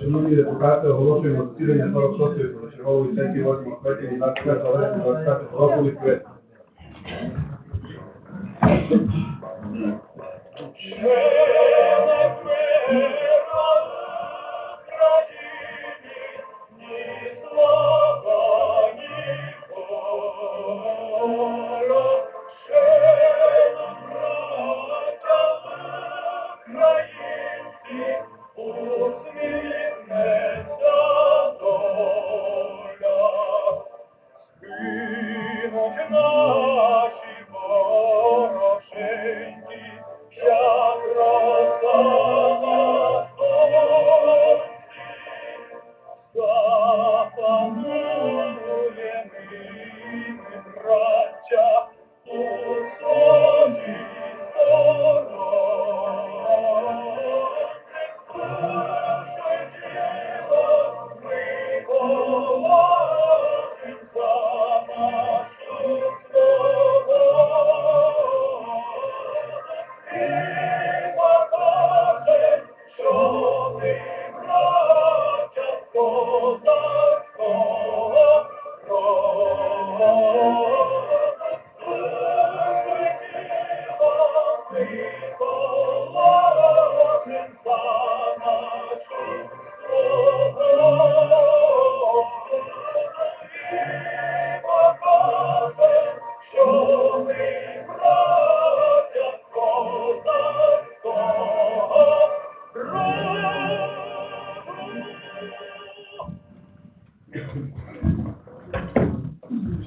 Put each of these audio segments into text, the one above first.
Шановні депутати, оголошуємо засідання 46-ї позачергової сесії 8 квітня 25 вересня 25 року відкрите. Скинуть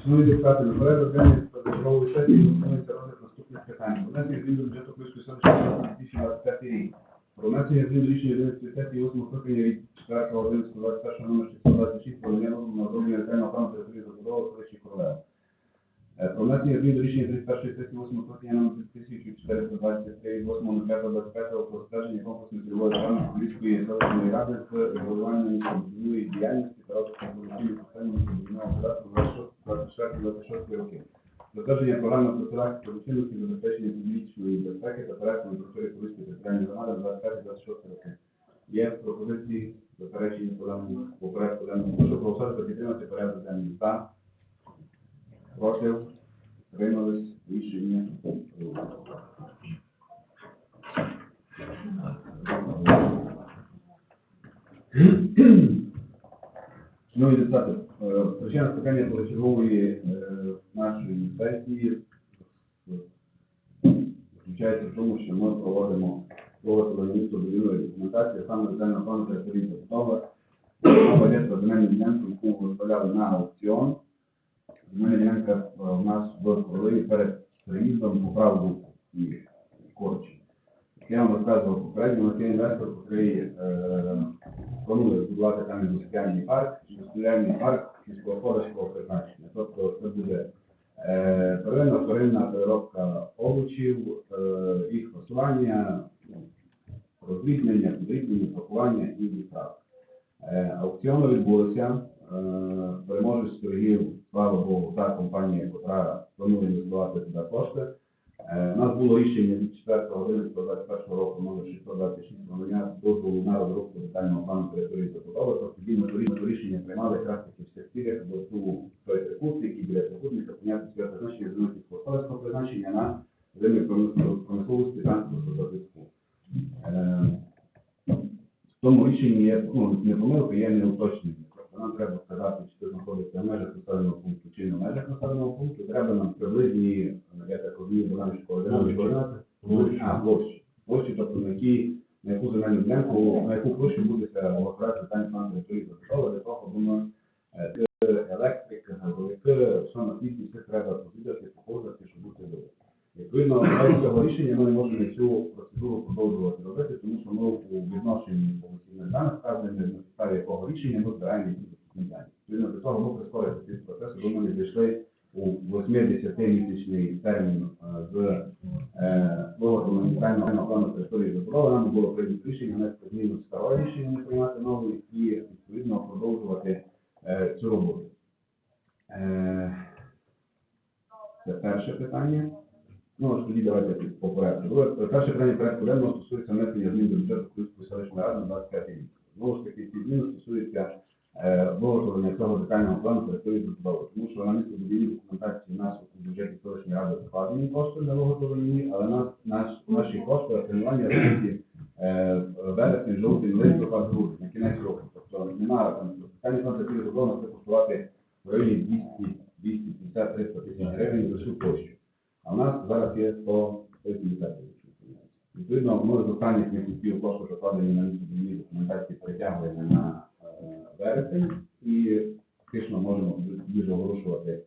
Шановні депутати, на порядок денний позачергової сесії пропонується розгляд наступних питань. Про внесення змін до бюджету Київської селищної ради на 2025 рік. Про внесення змін до рішення 11 сесії 8 скликання від 4 11 21 номер 626 про надання дозволу на розроблення ретельного плану території забудови селищі Королева. Е, Про внесення змін до рішення 31 сесії 8 скликання номер 1423 від 8 5 25 про стеження комплексної цільової програми Київської селищної ради з регулювання Затвердження програми профілактики злочинності, забезпечення публічної безпеки та порядку на території Київської територіальної громади 25-26 роки. Є пропозиції заперечення по даному по порядку денному. Прошу проголосувати підтримати порядок денний. За. Проти. Тримались. Рішення. Шановні депутати, е, причина скликання позачергової е, нашої сесії заключається в тому, що ми проводимо виготовлення містобудівної документації, саме детальна плану території. Мова йде про земельну яку виставляли на аукціон. Земельна ділянка е, в нас в Королеві перед приїздом по праву і корчі. Я вам розказував попередньо, нас інвестор, який е, планує збудувати там індустріальний парк, індустріальний парк сільськогосподарського призначення. Тобто це буде е, первинна вторинна переробка овочів, е, їх фасування, ну, розрізнення, підрізнення, пакування і відправки. Аукціони відбулися. Е, переможець торгів, слава Богу, та компанія, яка планує інвестувати туди кошти. Е, У нас було рішення від 4 години 21 року номер 626 про надання дозволу на розробку детального плану території забудови. Тобто тоді ми тоді ми рішення приймали якраз таки в цих цілях, бо ту той трикутник, який біля трикутника, поняти своє призначення землі господарського призначення на землі промисловості транспорту та зв'язку. Е, В тому рішенні є ну, не помилка, є неуточнення. Тобто нам треба сказати, чи це знаходиться в межах населеного пункту, чи не в межах населеного пункту. Треба нам приблизні, е, я так розумію, динамічні координати, координати, площі, а, площі. Площі, тобто на які, на яку земельну ділянку, на яку площу буде голосувати питання план території забудови, для того, думаю, е, це електрика, газовики, що на світі, все треба повідати, походити, щоб бути добре. Відповідно, без цього рішення ми не можемо цю процедуру продовжувати робити, тому що ми у відношенні повноцінних даних вказуємо, на підставі якого рішення ми збираємо які доступні дані. Відповідно до того, ми прискорити цей процес, бо ми не зайшли у 80-місячний термін е, з е, виготовлення детального плану території забудови. Нам було прийнято рішення внести зміну в старе рішення, не приймати нове і відповідно продовжувати е, цю роботу. Е, Це перше питання. Ну, ось тоді давайте по порядку. Друге, перше питання порядку денного стосується внесення змін до бюджету Київської селищної ради на 25 рік. Знову ж таки, ці зміни стосуються е, виготовлення цього детального плану території забудови. Тому що на місці будівлі документації у нас у бюджеті селищної ради закладені кошти на виготовлення, її, але нас, наш, наші кошти отримування робити е, вересень, жовтень, листопад, грудень, на кінець року. Тобто немає там детальний території забудови коштувати в районі 250, 300 тисяч гривень за всю площу. А у нас зараз є 100 150 тисяч. Відповідно, ми з останніх місяців кошти закладені на місці документації перетягуємо на е, вересень і фактично можемо дуже оголошувати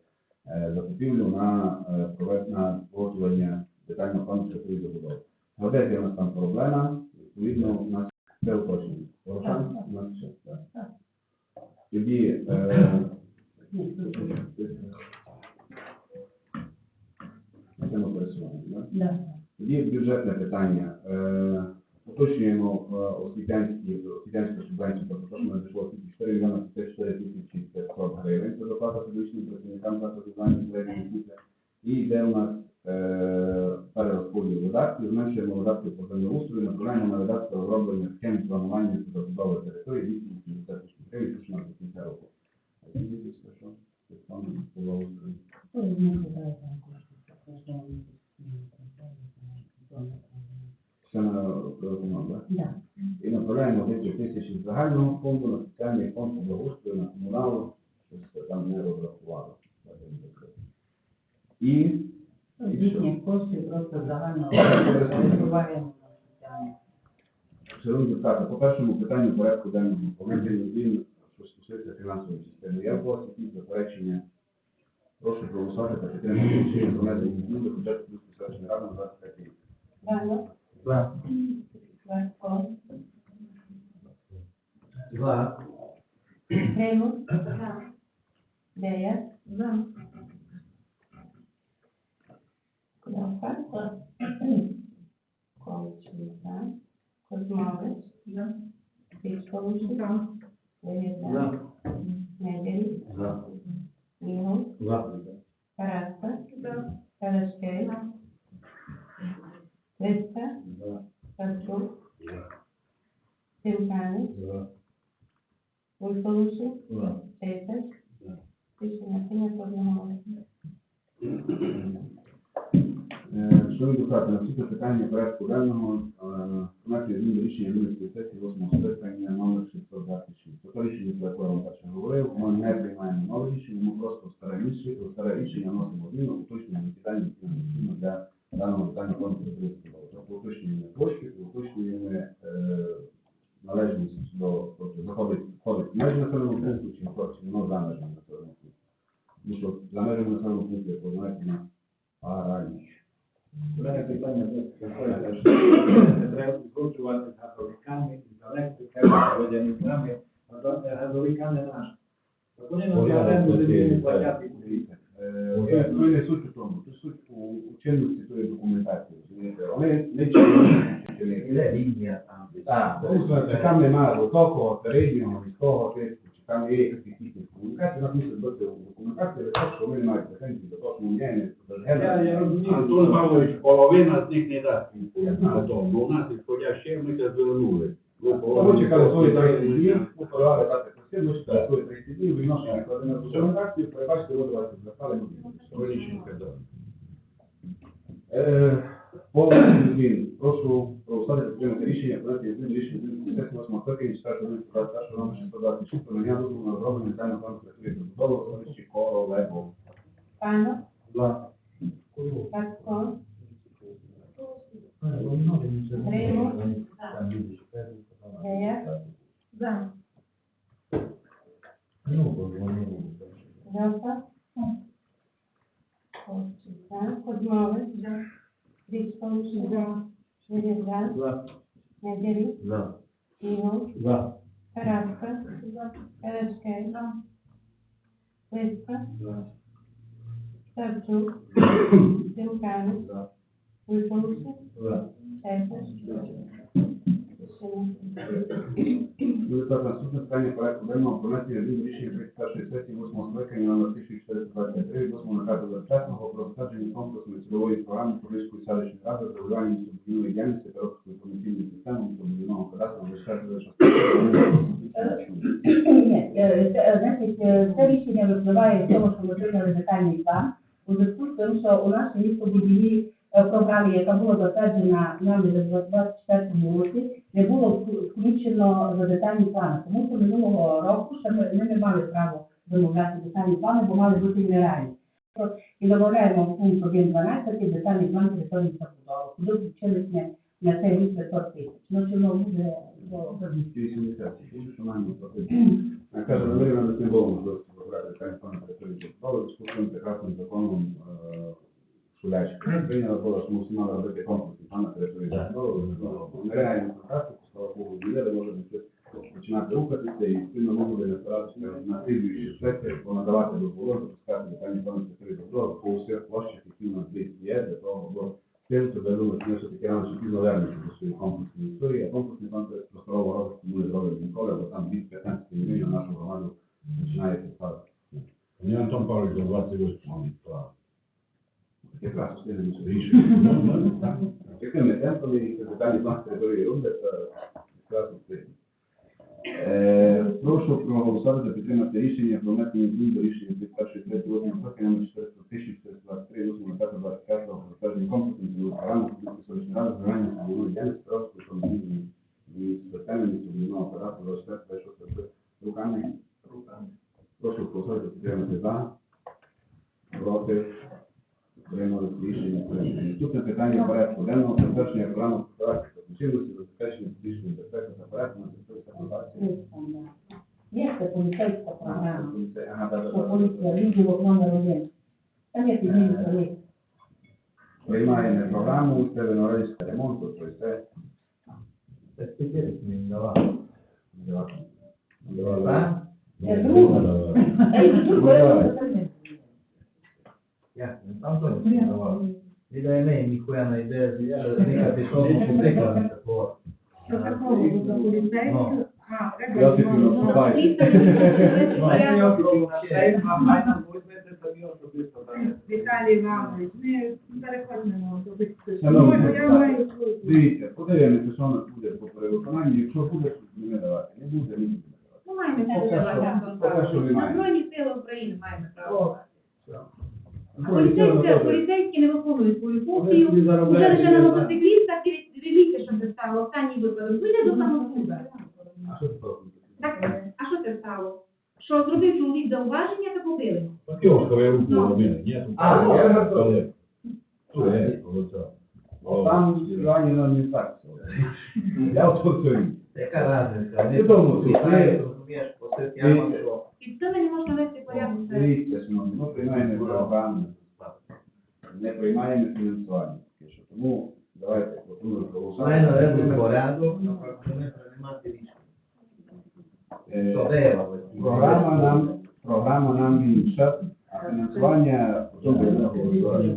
е, закупівлю на е, провед- на погоджування детального плану території забудови. В Одесі у нас там проблема, відповідно, у нас все уточнено. Порушан, у тоді е, да? тоді бюджетне питання. Е, Уточнюємо е, освітянські освітянську субвенцію, тобто що надійшло тільки 4 мільйони 54 тисячі 500 гривень, це доплата публічним працівникам закладу зайнятої освіти. І йде у нас е, перерозподіл видатків, зменшуємо видатки по землеустрою, направляємо на видатки розроблення схем планування та забудови території 886 2016 кінця року. А він дивився, що ну, це саме була Україна. Оксана е, Роман, так? І направляємо 10 тисяч з загального фонду на спеціальний фонд благоустрою на комуналу, щось там не розрахувало. І... Ну, Здійснення коштів просто загального фонду шановні депутати, по першому питанню порядку денному повинні змін, що стосується фінансової системи. Я власне якісь заперечення. Прошу проголосувати та підтримати рішення про внесення змін до бюджету Київської селищної ради на 25 рік. Ваня, За. Левко, За. Примус, Дея, Кудовка, Ковчука, Кузьмович, Пічкович, Левіда, Неділь, За. Ігор, За. Параска, Калашкей, Лиска, Пастух, Тимканець, За. Войфолуші, За. Цейсик, рішення прийнято одноголосно. Е, Шановні депутати, наступне питання порядку денного внесення змін до рішення Вінницької сесії 8 скликання номер 626. Тобто рішення, про яке я вам перше говорив, ми не приймаємо нове рішення, ми просто старе рішення, старе рішення вносимо зміну, уточнюємо питання, які необхідно для даного питання плану території. Тобто уточнюємо площі, уточнюємо е, належність до, тобто заходить, входить межі населеного пункту, чи находить, чи воно за межами населеного пункту. Тому що за межами населеного пункту, як ви знаєте, на параліч. У мене питання таке, що треба узгоджувати з газовиками, з електриками, з водяниками, а газовика не наш. Так вони нам за оренду землі не платять. Е, Ну і не суть у тому, це суть у, у чинності тої документації. розумієте? Вони не чинні. лінія там? Так, тому що там немає високого, середнього, низького тиску, чи там є якісь технічні комунікації, нас мусить бути в документації, але так, що вони не мають претензій до того, що ми міняємо Я, я Антон Павлович, половина з них не дасть відповідь на то, бо у нас ісходяще ми це звернули. Ну, Тому чекали свої 30 днів, попорали дати посил, чекали свої 30 днів, відношення кладемо в документацію, перебачте, от вас звертали, Хроніченка, да. Е, По змін, прошу проголосувати підтримати рішення про внесення змін до рішення Міністерства 8 скликання 4 21 номер 626 про надання дозволу на розроблення детального плану території забудови селищі Королево. Панов, За. Дея, Левка, Ковчука, Кузьмович, Пічкович, Левіда, За. Неділь, За. Ігор, За. Параска, Калашкей, Лиска, За. Савчук, Тимканець, За. Войфолуші, За. Так наступне питання порядку денного про внесення змін рішення 31 сесії 8 скликання номер 1423 від 8 наказу 25 про затвердження комплексної цільової програми Поліської селищної ради з регулювання містобудівної діяльності та розвитку інформаційної системи містобудівного кадастру е, значить, це рішення випливає з того, що ми прийняли детальний план. У зв'язку з тим, що у нашій містобудівній е, програмі, яка була затверджена нами за 24 році, не було включено за детальні плани. Тому що минулого року ще ми, ми не мали право замовляти детальні плани, бо мали бути нереальні. І додаємо в пункт 1.12 детальний план території забудови, куди включились ми на цей рік 500 тисяч. Ну, чи воно буде до 280 тисяч, що маємо платити. Мирі навіть не було можливості вибрати так план території забудови, з цим прекрасним законом Шулячка. Прийняла була, що мали робити конкурс на території забудови. Нереально контракту, слава Богу, діяли, може бути починати рухатися і спільно ми будемо старатися на слідуючі сесії понадавати дозволи, запускати детальні плани території забудови по всіх площах, які у нас десь є, для того, бо тим, що я ми все-таки рано чи пізно вернемося до своєї комплексної історії, а комплексний план просторового розвитку ми не ніколи, бо там від 15 мільйонів на нашу громаду починає підпадати. Мені Антон Павлович до 28 план. Якраз собі Рішення. Такими темпами і детальні план території робляться якраз встигнемо. Е, Прошу проголосувати за підтримати рішення про внесення змін до рішення від 1 3 8 року номер 1423 8 25 про затвердження комплексної цільової програми Київської селищної ради з загальної цільової діяльності та розвитку автомобільної і системи містобудівного апарату 24 26 руками. Прошу проголосувати за підтримати за, проти, Приймали рішення прийняти. Наступне питання порядку денного затвердження програми господарської та забезпечення фізичної безпеки та порядку на території законодавства. Є це поліцейська програма, Ага, да, да, що да. поліція відділок номер один. Там є підміни самі. Приймаємо програму, це винорильського ремонту, то й це. Це спеціаліст мені давав. Давай. Це друга. Та й тут беремо це не. Ясно, Антон мені давав. І дай не, ніхуя не йде, зникати пішов, ну, приклади такого. Що такого Я. Віталій Іванович, ми переходимо до я. Дивіться, подивимося, що у нас буде по перевиконанню. Якщо буде, то не давати. Не буде, не буде. Ну, маємо що- давати. Збройні сили України маємо право. А Ну, і поліцейські, не виконують свою функцію. Уже лише на я мотоциклістах і реліки, що це стало, останній випадок. Вийде до самосуда. А? Так, а що це стало? Що зробив чоловік зауваження та побили? Руку Ну. робили. Ні, тут А, я Тут, е, коли це. Там Івані на адміністрацію. Я от повторюю. Яка разниця? Ти тому, ти- знаєш, розумієш, по системам, що І з цими не можна вести порядок. це- Дивіться, шановні, ми приймаємо програму, не приймаємо фінансування. Тому давайте Правильно, проголосувати. режим порядок, ми приймати рішення. Е? Програма нам, програма нам інша, а фінансування буде голосувати.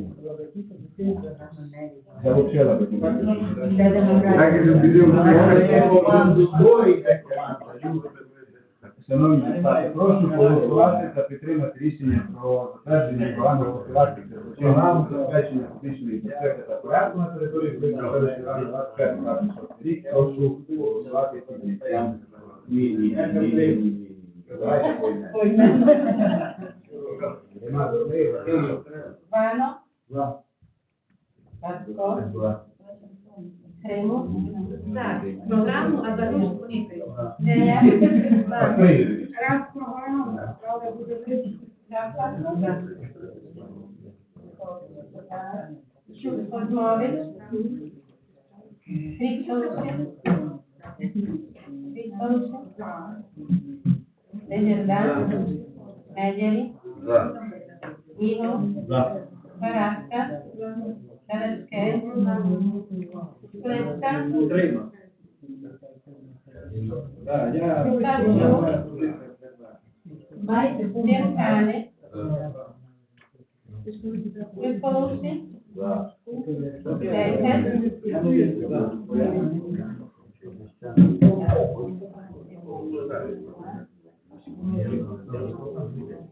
Це взагалі робити. Де демографія? Шановні депутати, прошу проголосувати та підтримати рішення про затвердження програми профілактики та програму забезпечення фізичної безпеки та порядку на території селищної ради 25 рік. Прошу голосувати підняттям. Ні, ні, ні, ні, ні, ні. Давайте поїдемо. Нема дурних, Київ. Вано, За. Пашко, За. Криму. Так, програму, а за гроші поникають. Де? Так, прийдемо. Раз програма, правда, буде вирішити. Що ви Козмович? Кріпчович? Кріпчович? Дежердан? Медєлі? За. Іго? За. Параска? perché Trema. Vai, mercale, riposi, Thank you.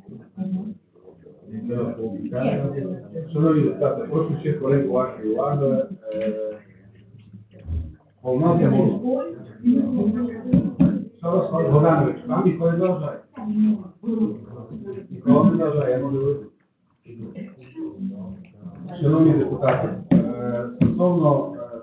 За. Десять? Шановні депутати, прошу ще хвилинку вашої уваги. Е, Повнотимо. Зараз Богданович, вам ніколи не заважає. Нікого не заважає, я можу вийти. Шановні депутати, е, стосовно е,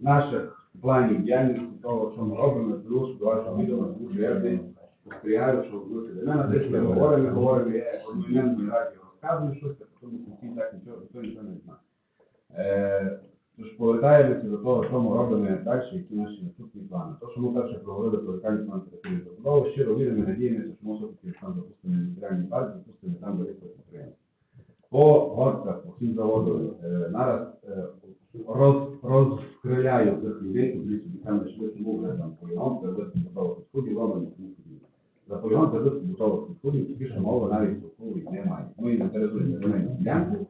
наших планів діяльності, того, що ми робимо, плюс до вашого тому що я спостерігаю, що ви до мене десь ми говоримо, говоримо, я як одномоментної раді розказую щось, а потім в кінці так нічого, ніхто нічого не знає. Е, Тож повертаємося до того, що ми робимо далі, які наші наступні плани. То, що ми перше проговорили про локальний план території забудови, щиро віримо, надіємося, що ми все-таки там запустимо індустріальний парк, запустимо там велике підприємство. По горцях, по всім заводам, е, нараз е, роз, розкриляю цих людей, які собі там лише тому вже там полігон, привез побутових відходів, робимо і тому подібне. За полігон привез побутових відходів, тільки що мови навіть толкової немає. Ми інтересуємося земельну ділянку,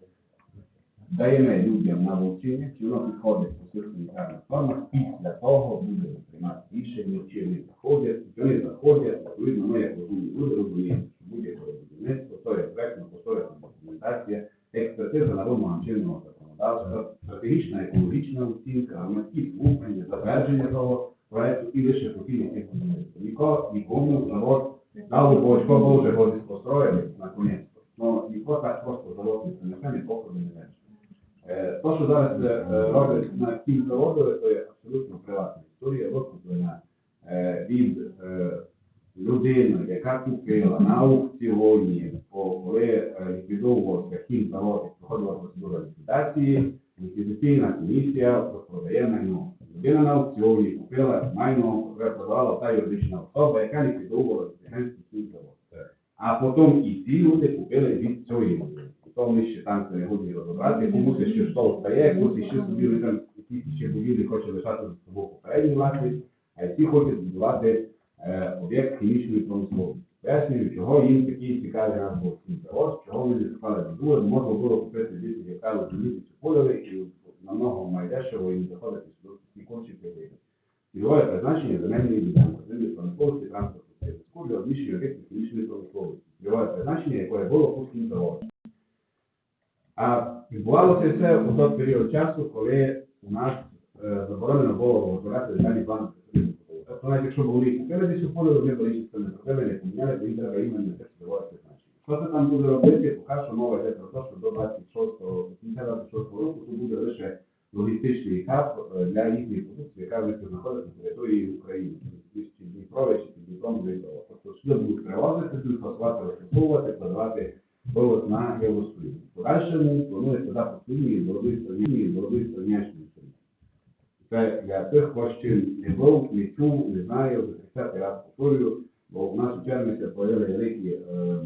даємо людям на вивчення, чи воно підходить по всіх санітарних нормах, після того будемо приймати рішення, чи вони заходять, чи вони заходять, відповідно, ми як розумні люди розуміємо, що будь-яке будівництво, то є проектно кошторисна документація, експертиза на вимогам чинного законодавства, стратегічна екологічна оцінка, громадські слухання, затвердження того проекту і лише профільні цих будівництв. Нікого, нікому завод, дало Божко Боже, Боже построїли, наконець. Ну, нікого так просто завод не принесе, ні походу не менше. Е, То, що зараз е, е, роблять на кілька заводили, то є абсолютно приватна історія, викуплена е, від е, людини, яка купила на аукціоні, по- коли е, ліквідовувався хімзавод, і проходила процедура ліквідації, ліквідаційна комісія продає майно. Людина на аукціоні купила майно, яке продавала та юридична особа, довго Тихенський хімзавод. А потім і ці люди купили від цього. то ми ще там це не годні розібрати, комусь ще що стає, комусь ще собі там якісь ще будівлі хоче лишати за собою попередній власність, а ці хочуть збудувати е, об'єкт хімічної промисловості. Пояснюю, чого їм такі цікаві нас був завод, чого вони не склали на друге, можна було купити 200 гектарів землі чи польові і намного майдешево їм заходити сюди ці кончі кредити. Цільове призначення земельної ділянки, землі промисловості, транспорту, зв'язку для розміщення об'єктів хімічної промисловості. Цільове призначення, яке було пустим заводом. А відбувалося це у той період часу, коли у нас е, заборонено було виготовляти детальні плани території. Тобто навіть якщо б вони купили десь вони б їх це не зробили, не поміняли, бо їм треба іменно це цільове призначення. Що це там буде робити, поки що мова йде про те, що до 26 до кінця 26 року це буде лише логістичний хаб е, для їхньої продукції, яка в них знаходиться на території України, чи Дніпрові, чи Дніпром Тобто сюди будуть привозити, тут фосфати розфасовувати, продавати вивоз на Євросоюз. В Подальшому планується запуск лінії з Бородистої з Бородистої Нячної Це для тих, хто ще не був, не чув, не знає, вже 30 раз повторюю, бо у нас у Черниці появили великі е,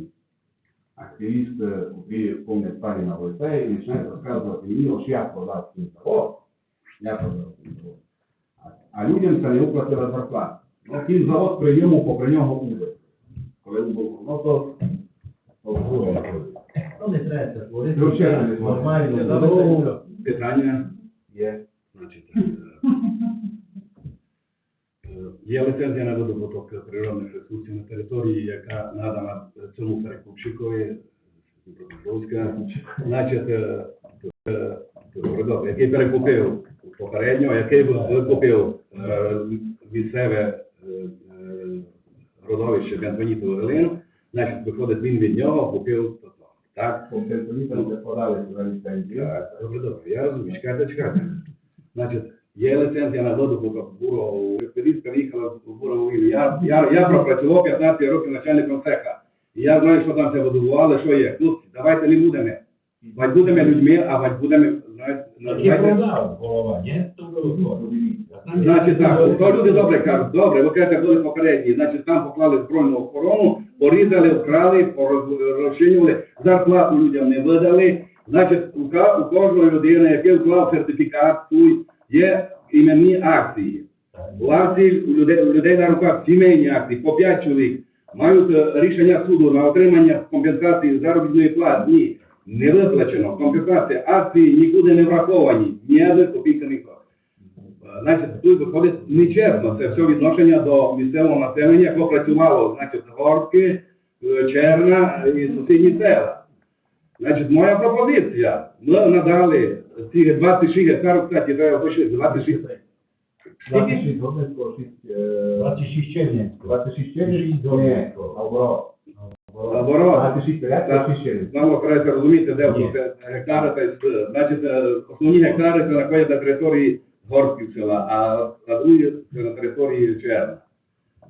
активісти, які помнять пані на ВСП і починають розказувати мені, що я продав завод, я продав завод. А, людям це не виплатила зарплату. Ну, кінь завод прийому попри нього буде. Коли був, ну то. Ну, не треба творити. Нормально. Ну, Питання, Є. значить, е, є ліцензія на видобуток природних ресурсів на території, яка надана цьому перекупщикові, значить, е, е, який перекупив попередньо, який викупив е, місцеве е, е, родовище Бентонітову Галину, значить, виходить, він від нього купив то. Так? Подали за ліцензію. Так, добре, добре, я розумію, чекайте, чекайте. Значить, є ліцензія на видобуток бурову, експедиція їхала в бурову. Я, я, я пропрацював 15 років начальником цеха. І я знаю, що там це видобували, що є. Хлопці, давайте не будемо. Бать будемо людьми, а бать будемо, знаєте, називайте. голова, ні? Значить так, то люди добре кажуть, добре, ви кажете, були попередні, значить там поклали збройну охорону, порізали, вкрали, розчинювали, зарплату людям не видали. Значить, у, кожної людини, який вклав сертифікат, є іменні акції. У акції у людей, у людей на руках сімейні акції, по 5 чоловік, мають е, рішення суду на отримання компенсації заробітної плати. Ні, не виплачено. Компенсація акції нікуди не враховані, ні одної копійки не Значить, тут виходить нечесно. Це все відношення до місцевого населення, яке працювало, значить, Горки, е, Черна і сусідні села. Значить, моя пропозиція. Ми надали ці 26 гектарів, кстати, треба почути, 26. Скільки? 26 Горницького, 6... е, 26 Чернівського. 26 Чернігів? Ні, наоборот. Наоборот. 26 Пирятка, 6 Чернігів. Нам треба розуміти, де гектари, значить, е, основні гектари це знаходяться на території Горських села, а, а другі це на території Черна.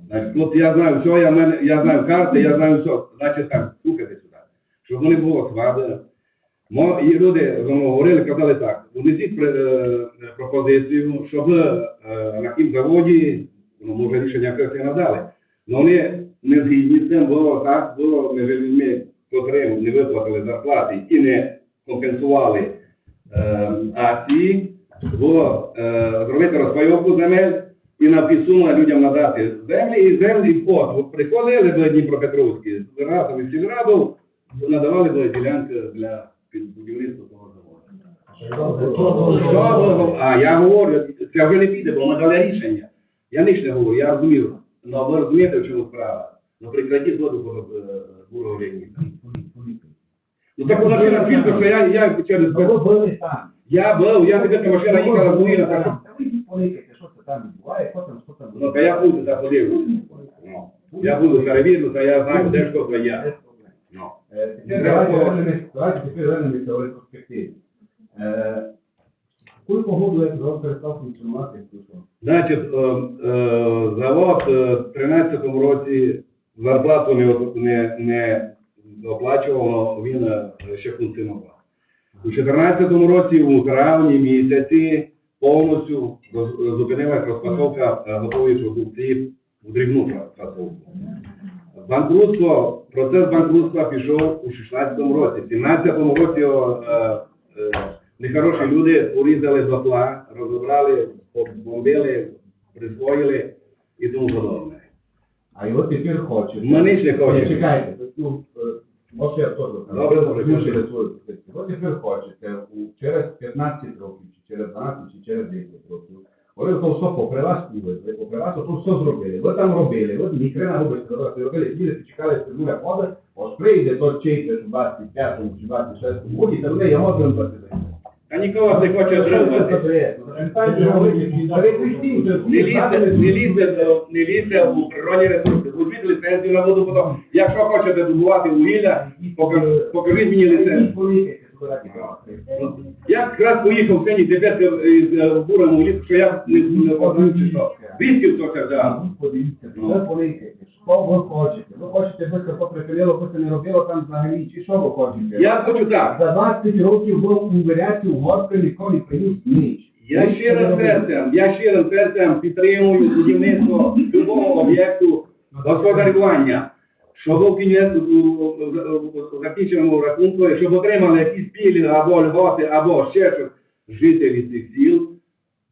Значить, тут я знаю все, я, мене, я знаю карти, я знаю все. Значить так, слухайте сюди. Щоб не було сваби. Мо, і люди говорили, казали так, внесіть при- е, пропозицію, щоб е, на тім заводі, ну, може рішення якось і надали. Ну вони не згідні з цим, було так, було між людьми, котрим не виплатили зарплати і не компенсували е, акції, було е, зробити розпайовку земель і на підсума людям надати землі і землі от, от приходили до Дніпропетровські, разом із сільраду, надавали були ділянки для будівництва того заводу. А я говорю, це вже не піде, бо ми дали рішення. Я ніч не говорю, я розумію. Ну, ви розумієте, в чому справа? Ну, прекратіть воду бурого рівня. Ну, так машина свідка, що я, я через... Ви були там. Я був, я тебе та машина їхала з так що... Та ви поликайте, що це там відбуває, що там, що там. Ну, та я буду, так подивлюся. Ну, я буду перевірю, та я знаю, де що то. Ну. Тепер давайте вернемось, давайте тепер. Е, Коли погоду я завод перестав функціонувати? Значить, завод в 13-му році зарплату не, не, не оплачував, він е, ще функціонував. У 14-му році у травні місяці повністю роз- зупинилась розпасовка е, готової продукції в дрібну фасовку. Банкрутство, процес банкрутства пішов у 16-му році. В 17-му році е, е, нехороші люди порізали зопла, розібрали, бомбили, присвоїли і тому подобне. А його тепер хочуть. Ми ніч не хочемо. Ні, Чекайте, ну, може я теж Добре, добре, кажи. Ви тепер хочете у- через 15 років, чи через 12, чи через 10 років. Вони то все попри вас вивезли, попри вас то все зробили. Ви там робили, ви ніхрена робите, ви робили, їдете, чекали, що буде хода, ось прийде, то чийте, у 25-му чи 26-му році, та вони я можу вам платити. А нікого не хоче зробити. Не лізьте, не лізьте, не лізьте у природні ресурси. Візьміть ліцензію на воду потім. Якщо хочете добувати вугілля, покаж- покажіть мені ліцензію. Ну, Я якраз поїхав сьогодні дебет е, буром у ліс, що я не не чи що. Звідки хто це взяв? Подивіться, поликайте, що ви хочете? Ви хочете, ви це припинило, ви це не робило там взагалі, чи що ви хочете? Я хочу так. За 20 років ви у варіаті в горки ніколи не приніс ніч. Я щирим серцем, я щирим серцем підтримую будівництво любого об'єкту господарювання, щоб у кінець закінченому рахунку, щоб отримали якісь пілі або льготи, або ще щось жителі цих сіл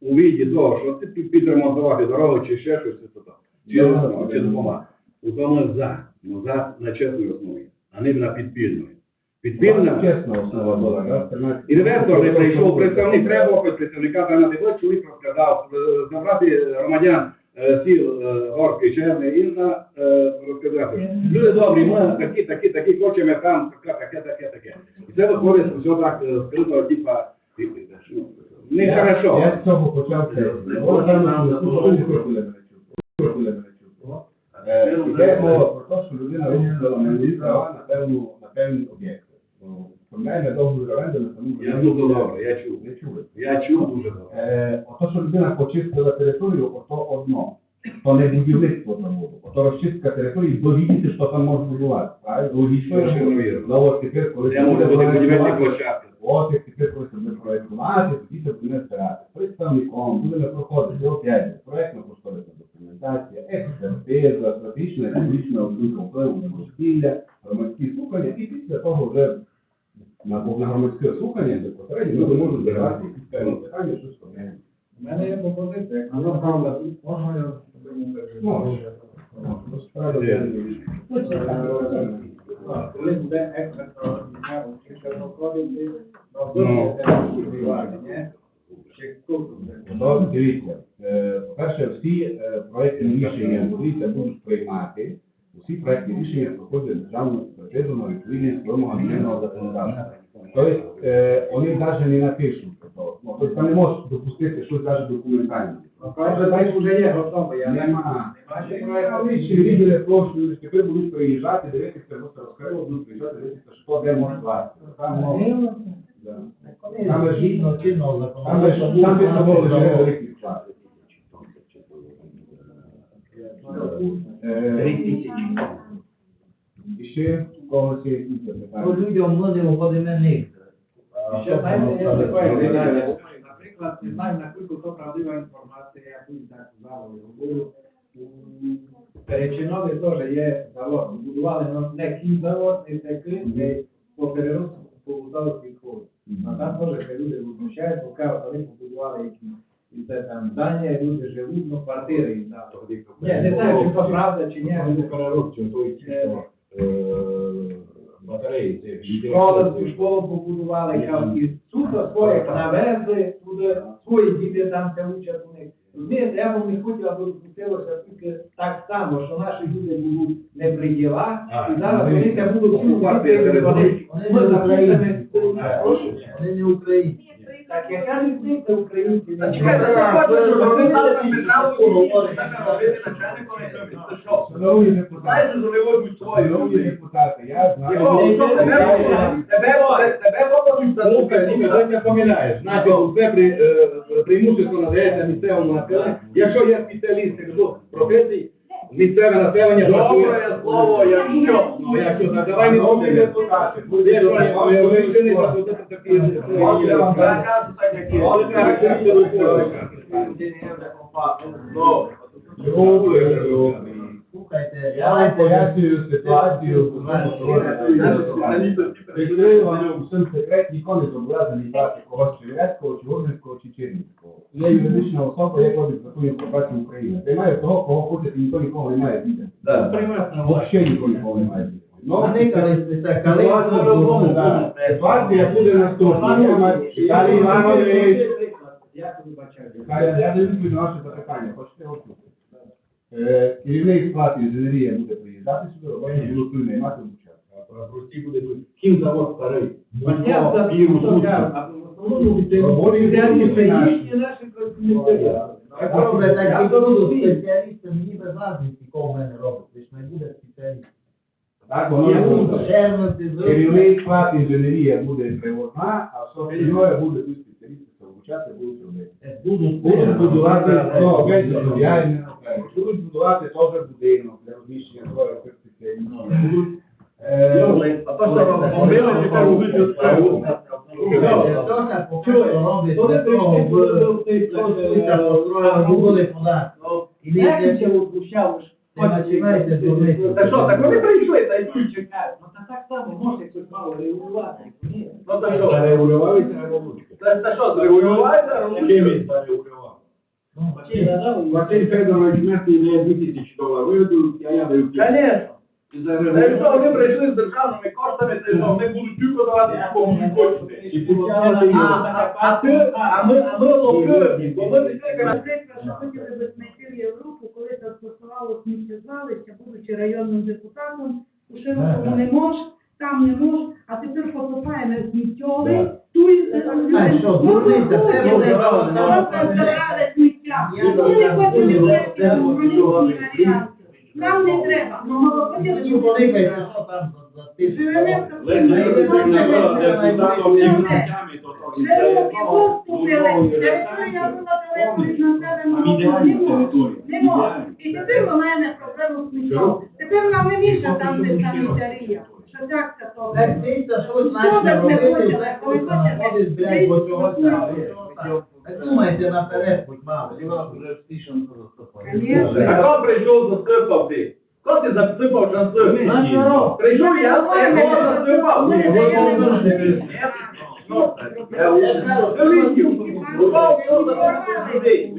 у віді того, що ти під- підремонтувати дорогу чи ще щось, чи, то, ну. У тому за, ну за на чесній основі, а не на підпільної. Підпільна Чесно, основа була, Інвестор не прийшов, представник треба офіс представника треба дивитися, чоловік розказав, е, забрати громадян е, сіл е, Черни і на е, розказати. Люди добрі, ми такі, такі, такі, хочемо там, таке, таке, таке, таке. І це виходить все так е, скрито, типа, ну, не Я- хорошо. Я з цього почав це. Ось там на слухали мене чув. Йде мова про те, що людина випустила мені права на певну на певний об'єкт. Ну, договір оренди на саму Я дуже добре, я чув. Не чули. Я чув дуже добре. Е, ото, що людина почистила територію, ото одно. То не будівництво заводу, ото розчистка території, довідіти, що там можна будувати. Правильно? Логічно. Вірно. Ну, тепер, коли Це бути будівельні. От як тепер коли буде проєктувати, тоді це буде збирати. Представником, будемо проходити опять проєктно кошторисна документація, експертиза, стратегічна економічна оцінка впливу на довкілля, громадські слухання, і після того вже на, на громадське слухання безпосередньо ми можемо збирати якісь певні питання, щось проблеми. У мене є пропозиція, якщо ви правда, можна я. Ну, не вірю. Коли буде експертна оцінка доходів, то Ну. буде буде? Ну, дивіться, е, по-перше, всі е, проекти рішення будуть приймати Усі проекти рішення проходять державну експертизу на відповідність вимогам чинного законодавства. Тобто е, вони навіть не напишуть то. Ну, Тобто там не можеш допустити щось навіть документальне. Проект проект вже є готовий, я. Немає Вони ще відділи прошу, тепер будуть приїжджати, дивитися, просто розкрили, будуть приїжджати, дивитися, що де може класти. Ж- Згідно чинного законодавства. там же собою вже великий склад. І ще в когось є якісь запитання? людям ми не угодимо них. І ще знаєте, є таке питання. Наприклад, не знаю, наскільки то правдива інформація, я так говорю. Перечинові теж є завод. Будували не кінзавод, не такий, де по переробці побудових відходів. А там теж люди возмущають, бо вони побудували якісь і це там здання, люди живуть, ну квартири їм дали. Ні, не знаю, чи то правда, чи ні. Вони переробці, то і ті, що е, батареї, це Школи, школу побудували, кажуть, і суто своїх навезли, туди свої діти там це учать у них. Я б не хотіли, аби допустилося тільки так само, що наші люди будуть не при ділах, і зараз вони це будуть квартиру, вони українці. Вони не українці. так яка різниця українці? Чекайте, хочете, ви там Шановні депутати, що шановні депутати, я знаю. Що тебе, попадуть за Слухай, слухай, ти не помиляєш. Значить, усе при, е, преимущество надається місцевому населенню. Якщо є спеціалісти з професій, місцеве населення Добре слово, якщо. Ну, якщо так, давай не будемо. депутати, Де ж ви- ви- ви вчені будь заплатити такі, Можна я вам е, дам? Слухайте, Я вам пояснюю ситуацію, в Прийшли вам у цьому секрет ніколи не зобов'язані брати когось Червецького, чи чи Чернівського. Є юридична особа, яка ходить за тою інформацією України. Приймає того, кого хочете, ніхто нікого не має бідати. Взагалі ніхто нікого не має бідати. Ну, Ситуація буде наступна. Я Віталій Іванович, Я я я даю відповідь на ваше запитання, хочете його Керівник склад інженерія буде приїжджати сюди, робочі будуть тут наймати участь. Прості буде. Ким завод старий? Спеціалісти, мені без разниці, кого в мене робить. Ви ж не буде спеціаліст. Так, воно Керівник склад інженерія буде привозна, а все буде тут що обучати будуть робити. Будуть будувати, ну, опять же, я не знаю, будуть будувати теж будинок для розміщення спеціалістів. Е, а то, що робили, тепер будуть відправити. І не Як для це возмущало? Ти починаєте дурниці. Та що, так вони прийшли, та й тут чекають. Ну та так само може хтось мало регулювати. Ні. Ну та що? Регулювали це революція. Та та що, зрегулювати? Чим він зарегулював? Чи надав? Василь Федорович мертвий не 2000 доларів, а я даю 5. Конечно. Та якщо вони прийшли з державними коштами, то що, вони будуть тільки давати кому не хочете. І почали А, а ти, а ми, а ми локи, бо ми пішли, Наприклад, що хотіли Європу, коли це стосувало сміттєзвалища, будучи районним депутатом, у Широкому не мож, там не мож, а тепер покопаємо ту дурниця, це буде Просто забрали сміття. Я Ми не хочемо вести думаю, українські. Нам не треба, Ну, поступили, була далеко від населеного пункту, не може. І тепер у мене проблему з сміттям. Тепер нам не міша там, де санітарія. Що так це то? Так, що ви не хочете? вже хтось хочете? Так думайте наперед, будь мало. Конечно. А хто прийшов, засипав ти? Хто ти засипав шансив? Прийшов я, засипав. Ми Ні, не ви даємо можете. можливості. Ні, ну, я вже- Це витів. Рубав його за людей.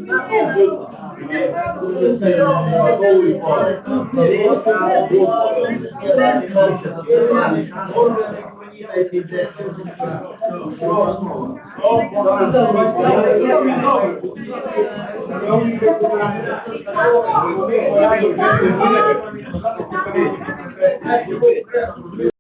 Шановні депутати, комісії.